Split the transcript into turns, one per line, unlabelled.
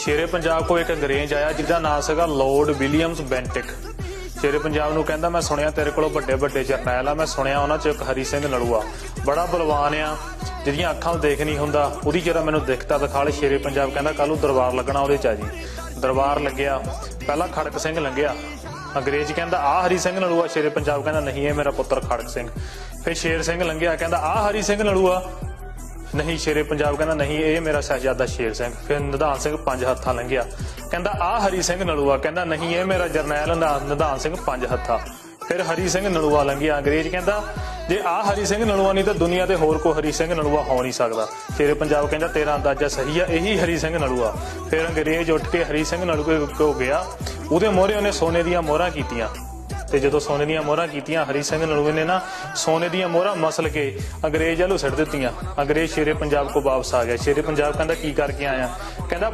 ਸ਼ੇਰੇ ਪੰਜਾਬ ਕੋ ਇੱਕ ਅੰਗਰੇਜ਼ ਆਇਆ, ਜਿਹਦਾ ਨਾਮ ਸੀਗਾ Lord Williams Bentinck Shere Punjab ਨੂੰ ਕਹਿੰਦਾ, ਮੈਂ ਸੁਣਿਆ ਤੇਰੇ ਕੋਲੋਂ ਵੱਡੇ ਵੱਡੇ ਜਰਨੈਲ ਆ, ਮੈਂ ਸੁਣਿਆ ਉਹਨਾਂ ਚ ਇੱਕ ਹਰੀ ਸਿੰਘ ਨਲੂਆ ਬੜਾ ਬਲਵਾਨ ਆ, ਜਿਹਦੀਆਂ ਅੱਖਾਂ ਨੂੰ ਦੇਖ ਨਹੀਂ ਹੁੰਦਾ, ਉਹਦੀ ਜਿਹੜਾ ਮੈਨੂੰ ਦਿਖਤਾ ਦਿਖਾਲ ਸ਼ੇਰੇ ਪੰਜਾਬ ਕਹਿੰਦਾ ਕੱਲ ਨੂੰ ਦਰਬਾਰ ਲੱਗਣਾ ਉਹਦੇ ਚ ਆ ਜੀ। ਦਰਬਾਰ ਲੱਗਿਆ, ਪਹਿਲਾਂ ਖੜਕ ਸਿੰਘ ਲੰਘਿਆ। ਅੰਗਰੇਜ਼ ਕਹਿੰਦਾ ਆ ਹਰੀ ਸਿੰਘ ਨਲੂਆ ਸ਼ੇਰੇ ਪੰਜਾਬ ਕਹਿੰਦਾ, ਨਹੀਂ, ਇਹ ਮੇਰਾ ਪੁੱਤਰ ਖੜਕ ਸਿੰਘ। ਫਿਰ ਸ਼ੇਰ ਸਿੰਘ ਲੰਘਿਆ, ਕਹਿੰਦਾ ਆ ਹਰੀ ਸਿੰਘ ਨਲੂਆ ਨਹੀਂ ਸ਼ੇਰੇ ਪੰਜਾਬ ਕਹਿੰਦਾ, ਨਹੀਂ, ਇਹ ਮੇਰਾ ਸਹਿਜਾਦਾ ਸ਼ੇਰ ਸਿੰਘ। ਫਿਰ ਨਿਧਾਨ ਸਿੰਘ ਪੰਜ ਹੱਥਾਂ ਲੰਘਿਆ। ਕਹਿੰਦਾ ਆ ਹਰੀ ਸਿੰਘ ਨਲੂਆ। ਕਹਿੰਦਾ, ਨਹੀਂ, ਇਹ ਮੇਰਾ ਜਰਨੈਲ ਨਿਧਾਨ ਸਿੰਘ ਪੰਜ ਹੱਥਾਂ। ਫਿਰ ਹਰੀ ਸਿੰਘ ਨਲੂਆ ਲੰਘਿਆ। ਅੰਗਰੇਜ਼ ਕਹਿੰਦਾ, ਜੇ ਆ ਹਰੀ ਸਿੰਘ ਨਲੂਆ ਨਹੀਂ ਤਾਂ ਦੁਨੀਆ ਤੇ ਹੋਰ ਕੋਈ ਹਰੀ ਸਿੰਘ ਨਲੂਆ ਹੋ ਨਹੀਂ ਸਕਦਾ। ਸ਼ੇਰੇ ਪੰਜਾਬ ਕਹਿੰਦਾ, ਤੇਰਾ ਅੰਦਾਜ਼ਾ ਸਹੀ ਆ, ਇਹੀ ਹਰੀ ਸਿੰਘ ਨਲੂਆ। ਫਿਰ ਅੰਗਰੇਜ਼ ਉੱਠ ਕੇ ਹਰੀ ਸਿੰਘ ਨਲੂਏ ਕੋ ਗਿਆ। ਉਹਦੇ ਮੋਹਰੇ ਉਹਨੇ ਸੋਨੇ ਦੀਆਂ ਮੋਹਰਾਂ ਕੀਤੀਆਂ। ਤੇ ਜਦੋਂ ਸੋਨੇ ਦੀਆਂ ਮੋਹਰਾਂ ਕੀਤੀਆਂ, ਹਰੀ ਸਿੰਘ ਨਲੂਏ ਨੇ ਨਾ ਸੋਨੇ ਦੀਆਂ ਮੋਹਰਾਂ ਮਸਲ ਕੇ ਅੰਗਰੇਜ਼ ਵੱਲੋਂ ਸਿੱਟ ਦਿੱਤੀਆਂ। ਅੰਗਰੇਜ਼ ਸ਼ੇਰੇ ਪੰਜਾਬ ਕੋ ਵਾਪਸ ਆ ਗਿਆ। ਸ਼ੇਰੇ ਪੰਜਾਬ ਕਹਿੰਦਾ, ਕੀ ਕਰਕੇ ਆਇਆ? ਕਹਿੰਦਾ